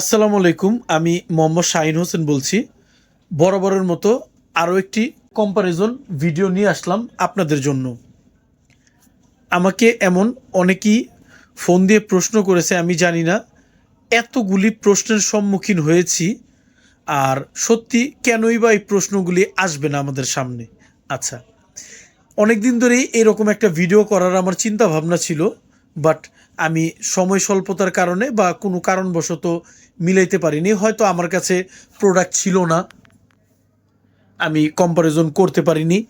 আসসালামু আলাইকুম, আমি মোহাম্মদ শাহিন হোসেন বলছি। বরাবরের মতো আরও একটি কম্প্যারিজন ভিডিও নিয়ে আসলাম আপনাদের জন্য। আমাকে এমন অনেকেই ফোন দিয়ে প্রশ্ন করেছে, আমি জানি না এতগুলি প্রশ্নের সম্মুখীন হয়েছি আর সত্যি কেনই বা এই প্রশ্নগুলি আসবে না আমাদের সামনে? আচ্ছা অনেক দিন ধরেই এরকম একটা ভিডিও করার আমার চিন্তা ভাবনা ছিল। বাট আমি সময় স্বল্পতার কারণে বা কোনো কারণবশত মিলাইতে পারিনি। হয়তো আমার কাছে প্রোডাক্ট ছিল না। আমি কম্পারিজন করতে পারিনি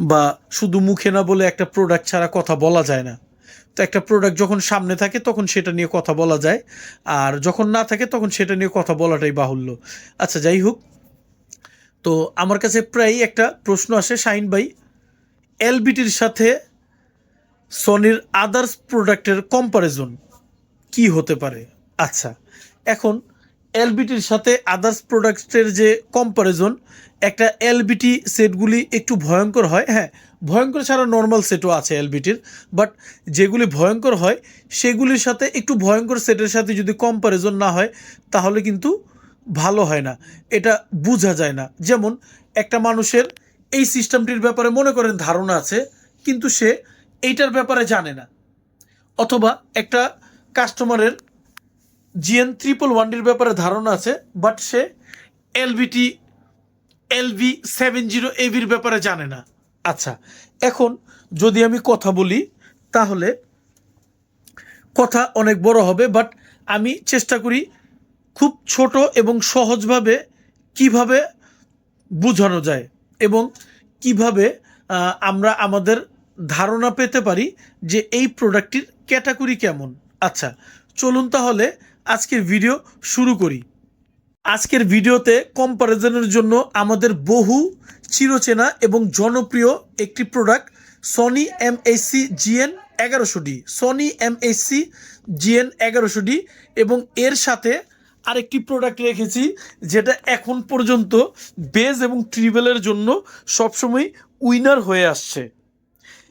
বা শুধু মুখে না বলে একটা প্রোডাক্ট ছাড়া কথা বলা যায় না। তো একটা প্রোডাক্ট যখন সামনে থাকে তখন সেটা নিয়ে কথা বলা যায় আর যখন না থাকে তখন সেটা নিয়ে কথা বলাটাই বাহুল্য। আচ্ছা যাই হোক। তো আমার কাছে প্রায়ই একটা প্রশ্ন আসে শাইন ভাই এলবিটির সাথে সনির আদার্স প্রোডাক্টের কম্পারিজন কি হতে পারে? আচ্ছা এখন এলবিটির সাথে আদার্স প্রোডাক্টের যে কম্পারিজন একটা এলবিটি সেটগুলি একটু ভয়ঙ্কর হয়। হ্যাঁ ভয়ঙ্কর ছাড়া নর্মাল সেটও আছে এলবিটির বাট যেগুলি ভয়ঙ্কর হয়, সেগুলির সাথে একটু ভয়ঙ্কর সেটের সাথে যদি কম্পারিজন না হয়, তাহলে কিন্তু ভালো হয় না। এটা বোঝা যায় না। যেমন, একটা মানুষের এই সিস্টেমটির ব্যাপারে মনে করেন ধারণা আছে, কিন্তু সে এইটার ব্যাপারে জানে না। অথবা একটা কাস্টমারের জিএন ট্রিপল ওয়ানডির ব্যাপারে ধারণা আছে বাট সে এলবিটি এলভি সেভেন জিরো এভির ব্যাপারে জানে না। আচ্ছা এখন যদি আমি কথা বলি, তাহলে কথা অনেক বড় হবে বাট আমি চেষ্টা করি খুব ছোট এবং সহজভাবে কীভাবে বোঝানো যায় এবং কীভাবে আমরা আমাদের ধারণা পেতে পারি যে এই প্রোডাক্টটির ক্যাটাগরি কেমন। আচ্ছা চলুন তাহলে আজকের ভিডিও শুরু করি। আজকের ভিডিওতে কম্পারিজনের জন্য আমাদের বহু চিরচেনা এবং জনপ্রিয় একটি product Sony M AC GN এগারোশো D. Sony M AC GN এগারোশো ডি এবং এর সাথে আরেকটি প্রোডাক্ট রেখেছি যেটা এখন পর্যন্ত বেজ এবং ট্রিবেলের জন্য সবসময় উইনার হয়ে আসছে।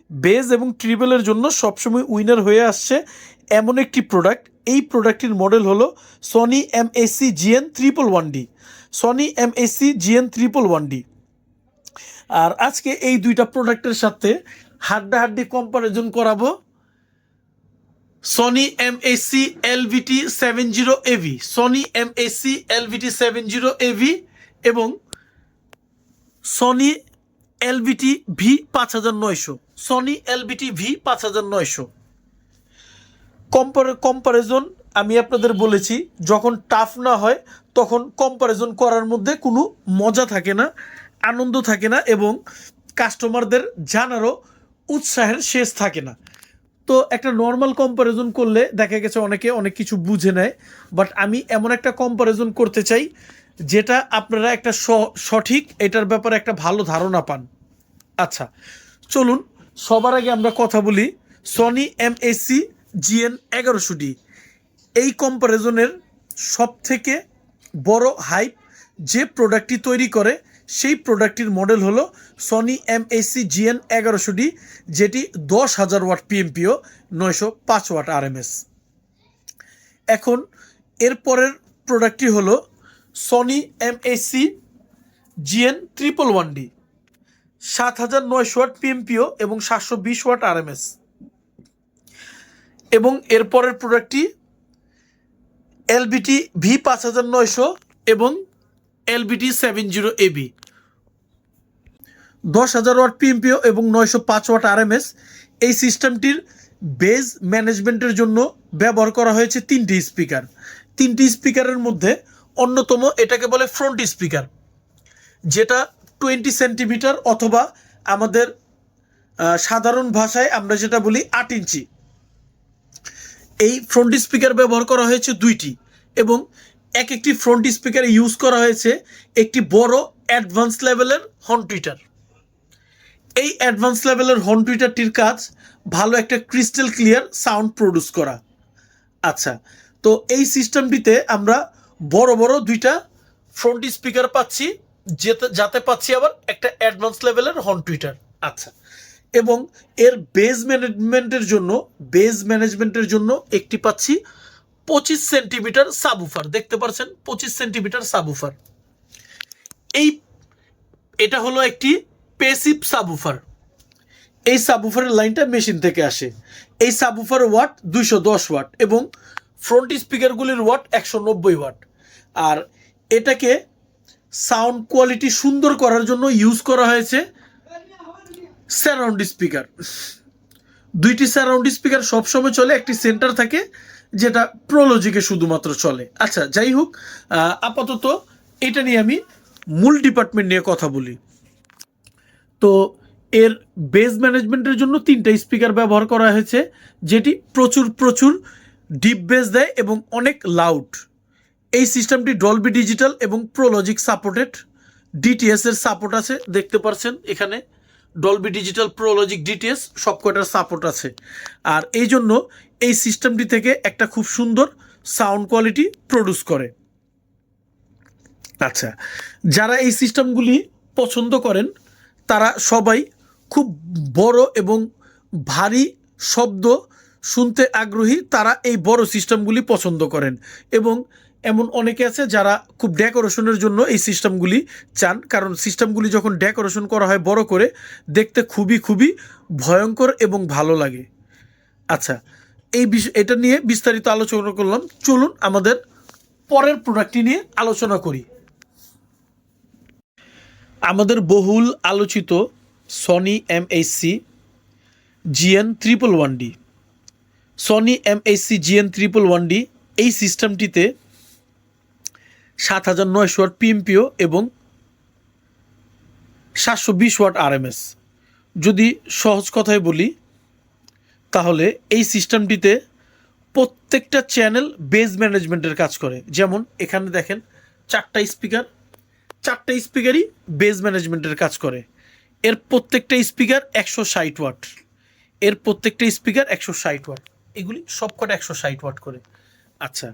বেজ এবং ট্রিবেলের জন্য সবসময় উইনার হয়ে আসছে এমন একটি প্রোডাক্ট এই প্রোডাক্টটির মডেল হলো Sony M AC GN triple one D Sony M AC GN triple one D আর আজকে এই দুইটা প্রোডাক্টের সাথে হাড্ডাহাড্ডি কম্পারিজন করাবো। Sony M AC LVT seven zero AV Sony M AC LVT seven zero AV এবং সনি এলবিটি ভি পাঁচ হাজার নয়শো, সনি এলবিটি ভি পাঁচ হাজার নয়শো। কম্পার কম্পারিজন আমি আপনাদের বলেছি, যখন টাফ না হয়, তখন কম্পারিজন করার মধ্যে কোনো মজা থাকে না, আনন্দ থাকে না এবং কাস্টমারদের জানারও উৎসাহের শেষ থাকে না। তো একটা নর্মাল কম্পারিজন করলে দেখা গেছে অনেকে অনেক কিছু বুঝে নেয় বাট আমি এমন একটা কম্পারিজন করতে চাই, যেটা আপনারা একটা সঠিক, এটার ব্যাপারে একটা ভালো ধারণা পান। আচ্ছা চলুন সবার আগে আমরা কথা বলি সনি এম এসি জিএন এগারোশো ডি এই কম্পারিজনের সব থেকে বড় হাইপ যে প্রোডাক্টটি তৈরি করে, সেই প্রোডাক্টটির মডেল হলো সনি এম এসি জিএন এগারোশো ডি যেটি দশ হাজার ওয়াট পিএমপিও নয়শো পাঁচ ওয়াট আরএমএস এখন, এরপরের প্রোডাক্টটি হলো Sony M AC GN triple one D সাত হাজার নয়শো ওয়াট পিএমপিও এবং সাতশো বিশ ওয়াট আরএমএস। এবং এরপরের প্রোডাক্টটি এলবিটি ভি পাঁচ হাজার নয়শো এবং এলবিটি সেভেন জিরো এবি দশ হাজার ওয়াট পিএমপিও এবং নয়শো পাঁচ ওয়াট আরএমএস। এই সিস্টেমটির বেজ ম্যানেজমেন্টের জন্য ব্যবহার করা হয়েছে তিনটি স্পিকার। তিনটি স্পিকারের মধ্যে অন্যতম এটাকে বলে ফ্রন্ট স্পিকার, যেটা টোয়েন্টি সেন্টিমিটার অথবা আমাদের সাধারণ ভাষায় আমরা যেটা বলি আট ইঞ্চি। এই ফ্রন্ট স্পিকার ব্যবহার করা হয়েছে দুইটি এবং এক একটি ফ্রন্ট স্পিকারে ইউজ করা হয়েছে একটি বড় অ্যাডভান্স লেভেলের হর্ন টুইটার এই অ্যাডভান্স লেভেলের হর্ন টুইটারটির কাজ ভালো একটা ক্রিস্টাল ক্লিয়ার সাউন্ড প্রডিউস করা। আচ্ছা তো এই সিস্টেমটিতে আমরা বড় বড় দুইটা ফ্রন্ট স্পিকার পাচ্ছি। যেতে যাতে পাচ্ছি আবার একটা অ্যাডভান্স লেভেলের হন টুইটার আচ্ছা। এবং এর বেজ ম্যানেজমেন্টের জন্য বেজ ম্যানেজমেন্টের জন্য একটি পাচ্ছি পঁচিশ সেন্টিমিটার সাবুফার দেখতে পাচ্ছেন পঁচিশ সেন্টিমিটার সাবুফার এই এটা হলো একটি পেসিভ সাবুফার এই সাবুফারের লাইনটা মেশিন থেকে আসে। এই সাবুফার ওয়াট দুইশো দশ ওয়াট এবং ফ্রন্ট স্পিকারগুলির ওয়াট একশো নব্বই ওয়াট আর এটাকে সাউন্ড কোয়ালিটি সুন্দর করার জন্য ইউজ করা হয়েছে স্যারাউন্ড স্পিকার। দুইটি সারাউন্ড স্পিকার সবসময় চলে, একটি সেন্টার থাকে যেটা প্রোলজিকে শুধুমাত্র চলে। আচ্ছা যাই হোক আপাতত এটা নিয়ে আমি মূল ডিপার্টমেন্ট নিয়ে কথা বলি। তো এর বেস ম্যানেজমেন্টের জন্য তিনটা স্পিকার ব্যবহার করা হয়েছে, যেটি প্রচুর প্রচুর ডিপ বেস দেয় এবং অনেক লাউড এই সিস্টেমটি ডলবি ডিজিটাল এবং প্রোলজিক সাপোর্টেড ডিটিএস এর সাপোর্ট আছে, দেখতে পাচ্ছেন এখানে। Dolby digital Pro Logic DTS সবকটার support আছে। আর এই জন্য এই সিস্টেমটি থেকে একটা খুব সুন্দর সাউন্ড কোয়ালিটি প্রডিউস করে। আচ্ছা যারা এই সিস্টেমগুলি পছন্দ করেন, তারা সবাই খুব বড় এবং ভারী শব্দ শুনতে আগ্রহী, তারা এই বড় সিস্টেমগুলি পছন্দ করেন। এবং এমন অনেকে আছে যারা খুব ডেকোরেশনের জন্য এই সিস্টেমগুলি চান, কারণ সিস্টেমগুলি যখন ডেকোরেশন করা হয় বড় করে, দেখতে খুবই খুবই ভয়ঙ্কর এবং ভালো লাগে। আচ্ছা এই বিষয় এটা নিয়ে বিস্তারিত আলোচনা করলাম। চলুন আমাদের পরের প্রোডাক্টটি নিয়ে আলোচনা করি। আমাদের বহুল আলোচিত Sony MSC GN triple one D Sony MSC GN triple one D এই সিস্টেমটিতে সাত হাজার নয়শো ওয়াট পিএমপিও এবং সাতশো বিশ ওয়াট আরএমএস। যদি সহজ কথায় বলি, তাহলে এই সিস্টেমটিতে প্রত্যেকটা চ্যানেল বেজ ম্যানেজমেন্টের কাজ করে। যেমন এখানে দেখেন, চারটা স্পিকার, চারটা স্পিকারই বেজ ম্যানেজমেন্টের কাজ করে। এর প্রত্যেকটা স্পিকার একশো ষাট ওয়াট। এর প্রত্যেকটা স্পিকার একশো ষাট ওয়াট। এগুলি সবকটা একশো ষাট ওয়াট করে। আচ্ছা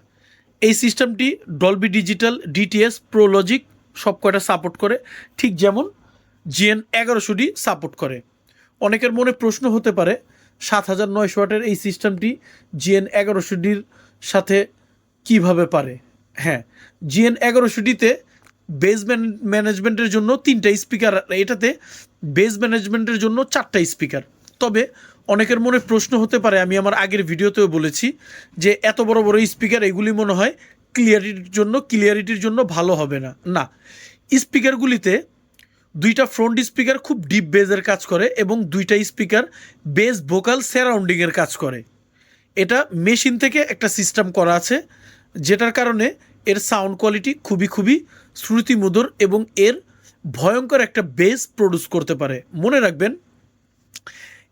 এই সিস্টেমটি Dolby digital DTS Pro Logic সবকটা সাপোর্ট করে? ঠিক যেমন জিএন এগারোশো ডি সাপোর্ট করে। অনেকের মনে প্রশ্ন হতে পারে, সাত হাজার নয়শো ওয়াটের এই সিস্টেমটি জিএন এগারোশো ডির সাথে কীভাবে পারে? হ্যাঁ জিএন এগারোশো ডিতে বেস ম্যানেজমেন্টের জন্য তিনটা স্পিকার এটাতে বেস ম্যানেজমেন্টের জন্য চারটা স্পিকার তবে অনেকের মনে প্রশ্ন হতে পারে, আমি আমার আগের ভিডিওতেও বলেছি, যে এত বড় বড় স্পিকার এগুলি মনে হয় ক্লিয়ারিটির জন্য ক্লিয়ারিটির জন্য ভালো হবে না। না স্পিকারগুলিতে দুইটা ফ্রন্ট স্পিকার খুব ডিপ বেজের কাজ করে এবং দুইটা স্পিকার বেস ভোকাল সারাউন্ডিংয়ের কাজ করে। এটা মেশিন থেকে একটা সিস্টেম করা আছে, যেটার কারণে এর সাউন্ড কোয়ালিটি খুবই খুবই শ্রুতিমধুর এবং এর ভয়ঙ্কর একটা বেস প্রডিউস করতে পারে। মনে রাখবেন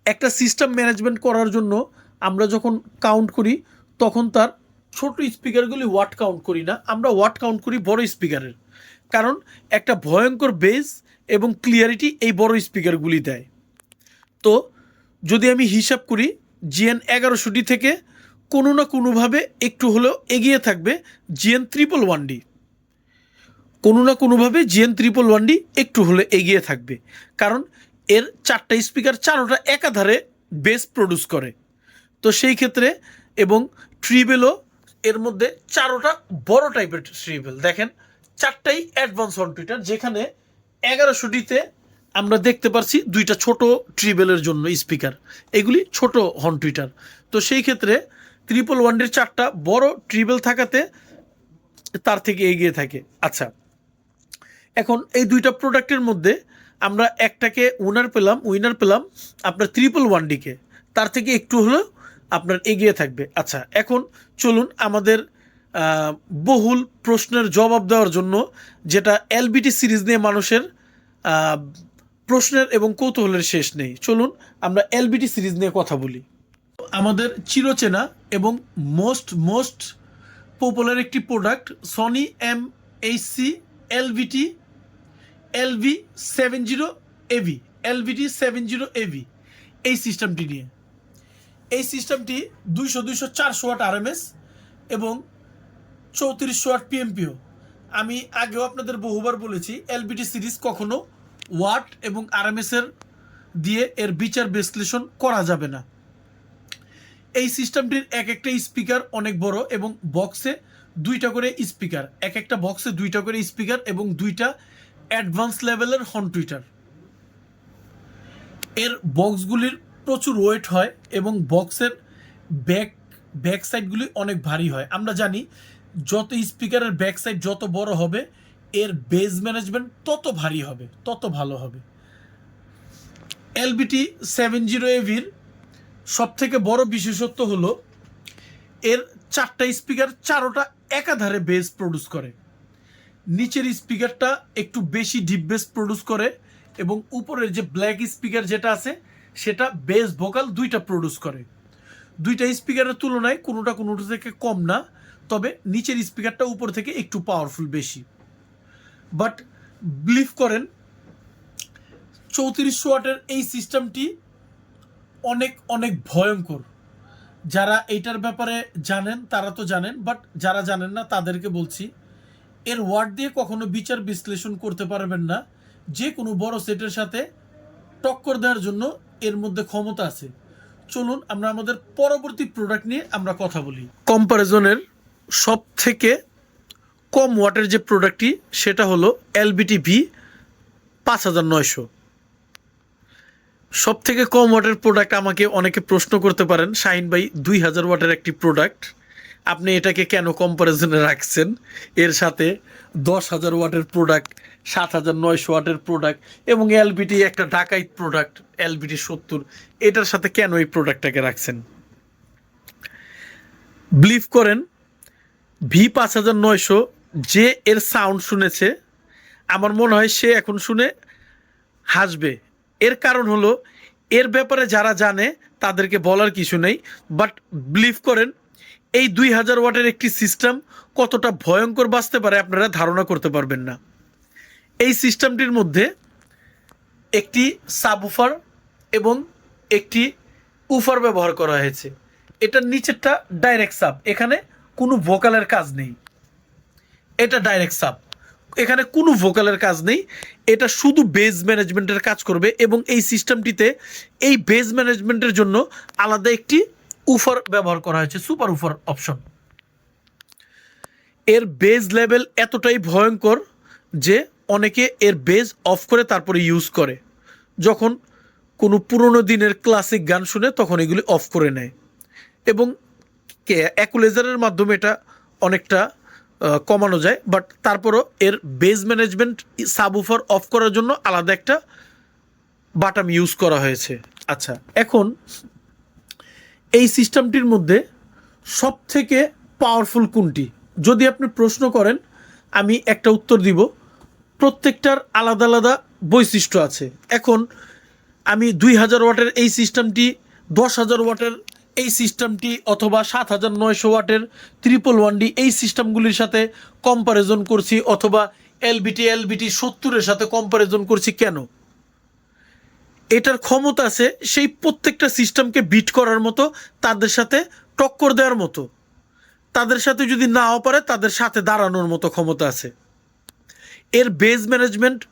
একটা সিস্টেম ম্যানেজমেন্ট করার জন্য আমরা যখন কাউন্ট করি, তখন তার ছোট স্পিকারগুলি ওয়াট কাউন্ট করি না, আমরা ওয়াট কাউন্ট করি বড় স্পিকারের কারণ একটা ভয়ঙ্কর বেস এবং ক্লিয়ারিটি এই বড় স্পিকারগুলি দেয়। তো যদি আমি হিসাব করি জিএন এগারোশো ডি থেকে কোনো না কোনোভাবে একটু হলেও এগিয়ে থাকবে জিএন ত্রিপল ওয়ান ডি কোনো না কোনোভাবে জিএন ত্রিপল ওয়ান ডি একটু হলে এগিয়ে থাকবে। কারণ এর চারটা স্পিকার চারোটা একাধারে বেস প্রডিউস করে। তো সেই ক্ষেত্রে এবং ট্রিবেলও এর মধ্যে চারোটা বড় টাইপের ট্রিবেল। দেখেন, চারটাই অ্যাডভান্স হন টুইটার যেখানে এগারোশোটিতে আমরা দেখতে পারছি দুইটা ছোট ট্রিবেলের জন্য স্পিকার। এগুলি ছোট হন টুইটার তো সেই ক্ষেত্রে ট্রিপল ওয়ানডের চারটা বড় ট্রিবেল থাকাতে তার থেকে এগিয়ে থাকে। আচ্ছা এখন এই দুইটা প্রোডাক্টের মধ্যে আমরা একটাকে উইনার পেলাম উইনার পেলাম আপনার ট্রিপল ওয়ান ডিকে তার থেকে একটু হলেও আপনার এগিয়ে থাকবে। আচ্ছা এখন চলুন আমাদের বহুল প্রশ্নের জবাব দেওয়ার জন্য, যেটা এলবিটি সিরিজ নিয়ে মানুষের প্রশ্নের এবং কৌতূহলের শেষ নেই। চলুন আমরা এলবিটি সিরিজ নিয়ে কথা বলি। আমাদের চিরচেনা এবং মোস্ট মোস্ট পপুলার একটি product Sony M H HC LVT LV seven zero AV LVT seven zero AV এই সিস্টেমটি নিয়ে। এই সিস্টেমটি দুইশো দুইশো চারশো ওয়াট আরএমএস এবং চৌত্রিশশো ওয়াট পিএমপিও। আমি আগেও আপনাদের বহুবার বলেছি এলবিটি সিরিজ কখনো ওয়াট এবং আরএমএস এর দিয়ে এর বিচার বিশ্লেষণ করা যাবে না। এই সিস্টেমটির এক একটা স্পিকার অনেক বড় এবং বক্সে দুইটা করে স্পিকার, এক একটা বক্সে দুইটা করে স্পিকার এবং দুইটা অ্যাডভান্স লেভেলের হর্ন টুইটার। এর বক্সগুলির প্রচুর ওয়েট হয় এবং বক্সের ব্যাক ব্যাক সাইডগুলি অনেক ভারী হয়। আমরা জানি যত স্পিকারের ব্যাক সাইড যত বড় হবে, এর বেজ ম্যানেজমেন্ট তত ভারী হবে, তত ভালো হবে। এলবিটি সেভেন জিরো এভির সব থেকে বড় বিশেষত্ব হলো, এর চারটা স্পিকার চারোটা একাধারে বেস প্রডিউস করে। নিচের স্পিকারটা একটু বেশি ডিপ বেস প্রডিউস করে এবং উপরের যে ব্ল্যাক স্পিকার যেটা আছে, সেটা বেস ভোকাল দুইটা প্রডিউস করে। দুইটা স্পিকারের তুলনায় কোনোটা কোনোটা থেকে কম না, তবে নিচের স্পিকারটা উপর থেকে একটু পাওয়ারফুল বেশি। বাট বিলিভ করেন চৌত্রিশশো ওয়াটের এই সিস্টেমটি অনেক অনেক ভয়ঙ্কর। যারা এইটার ব্যাপারে জানেন, তারা তো জানেন বাট যারা জানেন না, তাদেরকে বলছি এর ওয়ার্ড দিয়ে কখনো বিচার বিশ্লেষণ করতে পারবেন না। যে কোনো বড় সেটের সাথে টক্কর দেওয়ার জন্য এর মধ্যে ক্ষমতা আছে। চলুন আমরা আমাদের পরবর্তী প্রোডাক্ট নিয়ে আমরা কথা বলি। কম্পারিজনের সব থেকে কম ওয়াটের যে প্রোডাক্টটি সেটা হলো এলবিটি ভি পাঁচ হাজার নয়শো। সব থেকে কম ওয়াটের প্রোডাক্ট আমাকে অনেকে প্রশ্ন করতে পারেন, শাহিন ভাই, দুই হাজার ওয়াটের একটি প্রোডাক্ট আপনি এটাকে কেন কম্পারিজনে রাখছেন? এর সাথে দশ হাজার ওয়াটের প্রোডাক্ট সাত হাজার নয়শো ওয়াটের প্রোডাক্ট এবং এলবিটি একটা ডাকাইত প্রোডাক্ট এলবিটি সত্তর, এটার সাথে কেন এই প্রোডাক্টটাকে রাখছেন? বিলিভ করেন ভি পাঁচ হাজার নয়শো যে এর সাউন্ড শুনেছে, আমার মনে হয় সে এখন শুনে হাসবে। এর কারণ হলো, এর ব্যাপারে যারা জানে, তাদেরকে বলার কিছু নেই বাট বিলিভ করেন এই দুই হাজার ওয়াটের একটি সিস্টেম কতটা ভয়ঙ্কর বাঁচতে পারে আপনারা ধারণা করতে পারবেন না। এই সিস্টেমটির মধ্যে একটি সাবউফার এবং একটি উফার ব্যবহার করা হয়েছে। এটার নিচেরটা ডাইরেক্ট সাব, এখানে কোনো ভোকালের কাজ নেই। এটা ডাইরেক্ট সাব, এখানে কোনো ভোকালের কাজ নেই। এটা শুধু বেজ ম্যানেজমেন্টের কাজ করবে এবং এই সিস্টেমটিতে এই বেজ ম্যানেজমেন্টের জন্য আলাদা একটি উফার ব্যবহার করা হয়েছে সুপার উফার অপশন এর বেজ লেভেল এতটাই ভয়ঙ্কর যে অনেকে এর বেজ অফ করে তারপরে ইউজ করে। যখন কোনো পুরনো দিনের ক্লাসিক গান শুনে তখন এগুলি অফ করে নেয়। এবং অ্যাকুলেজারের মাধ্যমে এটা অনেকটা কমানো যায় বাট তারপরও এর বেজ ম্যানেজমেন্ট সাবউফার অফ করার জন্য আলাদা একটা বাটাম ইউজ করা হয়েছে। আচ্ছা এখন এই সিস্টেমটির মধ্যে সব থেকে পাওয়ারফুল কোনটি? যদি আপনি প্রশ্ন করেন, আমি একটা উত্তর দিব। প্রত্যেকটার আলাদা আলাদা বৈশিষ্ট্য আছে। এখন আমি দুই হাজার ওয়াটের এই সিস্টেমটি, দশ হাজার ওয়াটের এই সিস্টেমটি, অথবা সাত হাজার নয়শো ওয়াটের ত্রিপল ওয়ান ডি এই সিস্টেমগুলির সাথে কম্পারিজন করছি, অথবা এলবিটি এলবিটি সত্তরের সাথে কম্পারিজন করছি কেন? এটার ক্ষমতা আছে সেই প্রত্যেকটা সিস্টেমকে বিট করার মতো, তাদের সাথে টক্কর দেওয়ার মতো। তাদের সাথে যদি নাও পারে, তাদের সাথে দাঁড়ানোর মতো ক্ষমতা আছে। এর বেজ ম্যানেজমেন্ট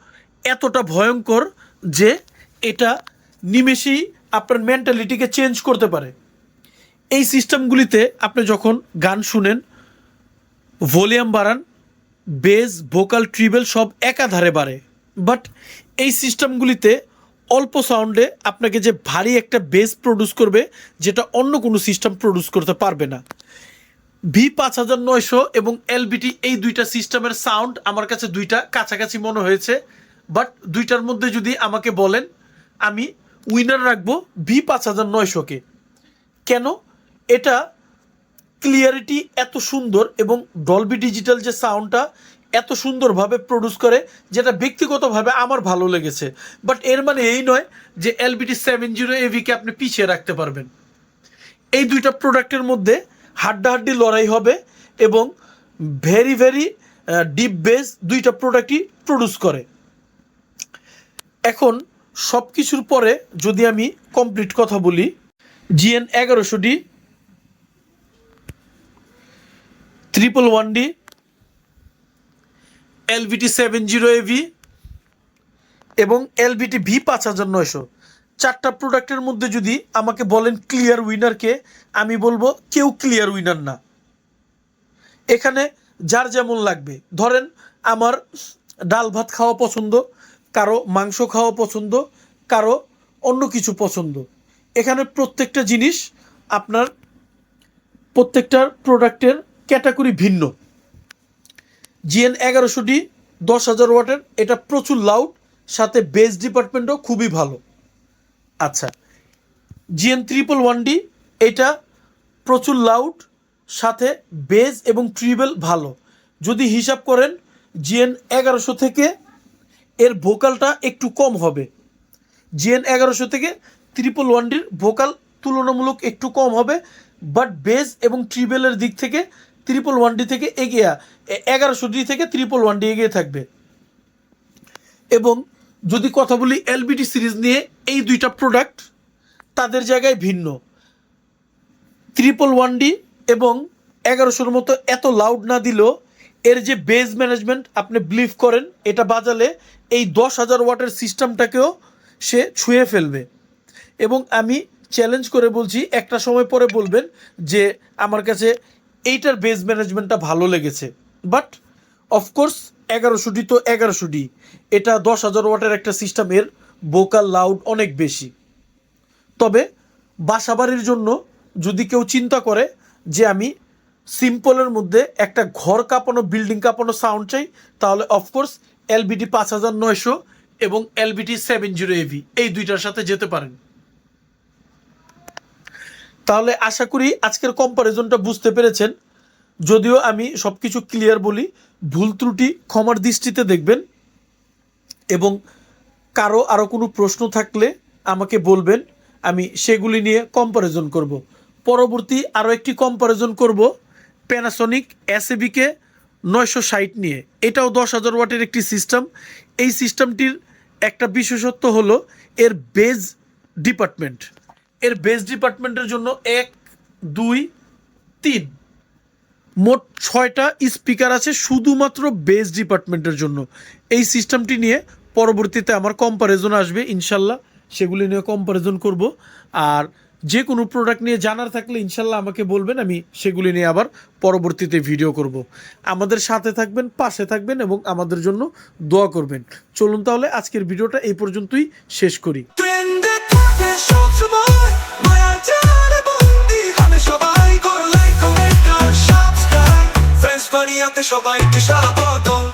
এতটা ভয়ঙ্কর যে এটা নিমেষেই আপনার মেন্টালিটিকে চেঞ্জ করতে পারে। এই সিস্টেমগুলিতে আপনি যখন গান শুনেন, ভলিউম বাড়ান বেজ ভোকাল ট্রিবেল সব একাধারে বাড়ে। বাট এই সিস্টেমগুলিতে অল্প সাউন্ডে আপনাকে যে ভারী একটা বেস প্রডিউস করবে, যেটা অন্য কোনো সিস্টেম প্রডিউস করতে পারবে না। ভি পাঁচ হাজার নয়শো এবং এলবিটি এই দুইটা সিস্টেমের সাউন্ড আমার কাছে দুইটা কাছাকাছি মনে হয়েছে। বাট দুইটার মধ্যে যদি আমাকে বলেন, আমি উইনার রাখব ভি পাঁচ হাজার নয়শোকে কেন? এটা ক্লিয়ারিটি এত সুন্দর এবং ডলবি ডিজিটাল যে সাউন্ডটা এত সুন্দরভাবে প্রডিউস করে যেটা ব্যক্তিগতভাবে আমার ভালো লেগেছে। বাট এর মানে এই নয় যে এলবিটি সেভেন জিরো এভিকে আপনি পিছিয়ে রাখতে পারবেন। এই দুইটা প্রোডাক্টের মধ্যে হাড্ডাহাড্ডি লড়াই হবে এবং ভেরি ভেরি ডিপ বেস দুইটা প্রোডাক্টই প্রডিউস করে। এখন সব কিছুর পরে যদি আমি কমপ্লিট কথা বলি জিএন এগারোশো D triple one D LVT seven zero AV এবং এলভিটি ভি পাঁচ হাজার নয়শো। চারটা প্রোডাক্টের মধ্যে যদি আমাকে বলেন ক্লিয়ার উইনারকে আমি বলব কেউ ক্লিয়ার উইনার না। এখানে যার যেমন লাগবে। ধরেন আমার ডাল ভাত খাওয়া পছন্দ, কারও মাংস খাওয়া পছন্দ, কারও অন্য কিছু পছন্দ। এখানে প্রত্যেকটা জিনিস আপনার প্রত্যেকটার প্রোডাক্টের ক্যাটাগরি ভিন্ন। জিএন এগারোশোটি দশ হাজার ওয়াটের, এটা প্রচুর লাউড সাথে বেস ডিপার্টমেন্টও খুবই ভালো। আচ্ছা জিএন ট্রিপল ওয়ান ডি এটা প্রচুর লাউড সাথে বেজ এবং ট্রিবেল ভালো। যদি হিসাব করেন, জিএন এগারোশো থেকে এর ভোকালটা একটু কম হবে। জিএন এগারোশো থেকে ত্রিপল ওয়ান ডির ভোকাল তুলনামূলক একটু কম হবে বাট বেজ এবং ট্রিবেলের দিক থেকে ট্রিপল ওয়ান ডি থেকে এগিয়ে এগারোশো ডি থেকে ত্রিপল ওয়ান ডি এগিয়ে থাকবে। এবং যদি কথা বলি এলবিডি সিরিজ নিয়ে, এই দুইটা প্রোডাক্ট তাদের জায়গায় ভিন্ন। ত্রিপল ওয়ান ডি এবং এগারোশোর মতো এত লাউড না দিলেও এর যে বেজ ম্যানেজমেন্ট আপনি বিলিভ করেন, এটা বাজালে এই দশ হাজার ওয়াটের সিস্টেমটাকেও সে ছুঁয়ে ফেলবে। এবং আমি চ্যালেঞ্জ করে বলছি, একটা সময় পরে বলবেন যে, আমার কাছে এইটার বেজ ম্যানেজমেন্টটা ভালো লেগেছে। বাট অফকোর্স এগারোশোটি তো এগারোশোটি এটা দশ হাজার ওয়াটের একটা সিস্টেমের বোকাল লাউড অনেক বেশি। তবে, বাসাবাড়ির জন্য যদি কেউ চিন্তা করে যে আমি সিম্পলের মধ্যে একটা ঘর কাঁপানো বিল্ডিং কাঁপানো সাউন্ড চাই, তাহলে অফকোর্স এলবিটি পাঁচ হাজার নয়শো এবং এলবিটি সেভেন জিরো এভি এই দুইটার সাথে যেতে পারেন। তাহলে আশা করি আজকের কম্পারিজনটা বুঝতে পেরেছেন। যদিও আমি সব কিছু ক্লিয়ার বলি, ভুল ত্রুটি ক্ষমার দৃষ্টিতে দেখবেন এবং কারও আরও কোনো প্রশ্ন থাকলে আমাকে বলবেন, আমি সেগুলি নিয়ে কম্পারিজন করব। পরবর্তী আরও একটি কম্পারিজন করব প্যানাসনিক এসএবিকে নয়শো ষাট নিয়ে। এটাও দশ হাজার ওয়াটের একটি সিস্টেম এই সিস্টেমটির একটা বিশেষত্ব হলো, এর বেজ ডিপার্টমেন্ট এর বেজ ডিপার্টমেন্টের জন্য এক, দুই, তিন। মোট ছয়টা স্পিকার আছে শুধুমাত্র বেস ডিপার্টমেন্টের জন্য। এই সিস্টেমটি নিয়ে পরবর্তীতে আমার কম্পারিজন আসবে, ইনশাল্লাহ। সেগুলি নিয়ে কম্পারিজন করব। আর যে কোনো প্রোডাক্ট নিয়ে জানার থাকলে ইনশাল্লাহ আমাকে বলবেন, আমি সেগুলি নিয়ে আবার পরবর্তীতে ভিডিও করব। আমাদের সাথে থাকবেন, পাশে থাকবেন এবং আমাদের জন্য দোয়া করবেন। চলুন তাহলে আজকের ভিডিওটা এই পর্যন্তই শেষ করি। সবাই করে লাইক